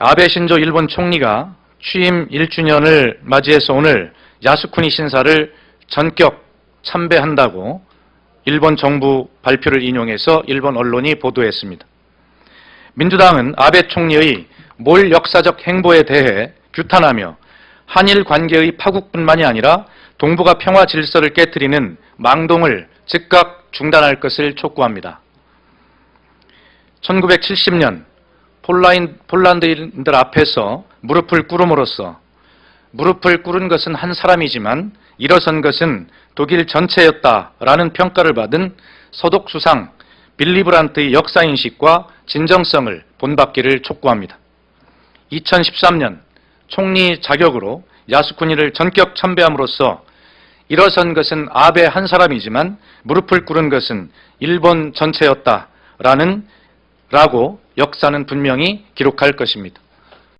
아베 신조 일본 총리가 취임 1주년을 맞이해서 오늘 야스쿠니 신사를 전격 참배한다고 일본 정부 발표를 인용해서 일본 언론이 보도했습니다. 민주당은 아베 총리의 몰 역사적 행보에 대해 규탄하며 한일 관계의 파국뿐만이 아니라 동북아 평화 질서를 깨뜨리는 망동을 즉각 중단할 것을 촉구합니다. 1970년 폴라인, 폴란드인들 앞에서 무릎을 꿇음으로써 무릎을 꿇은 것은 한 사람이지만 일어선 것은 독일 전체였다라는 평가를 받은 서독 수상 빌리브란트의 역사인식과 진정성을 본받기를 촉구합니다. 2013년 총리 자격으로 야스쿠니를 전격 참배함으로써 일어선 것은 아베 한 사람이지만 무릎을 꿇은 것은 일본 전체였다라는 라고 역사는 분명히 기록할 것입니다.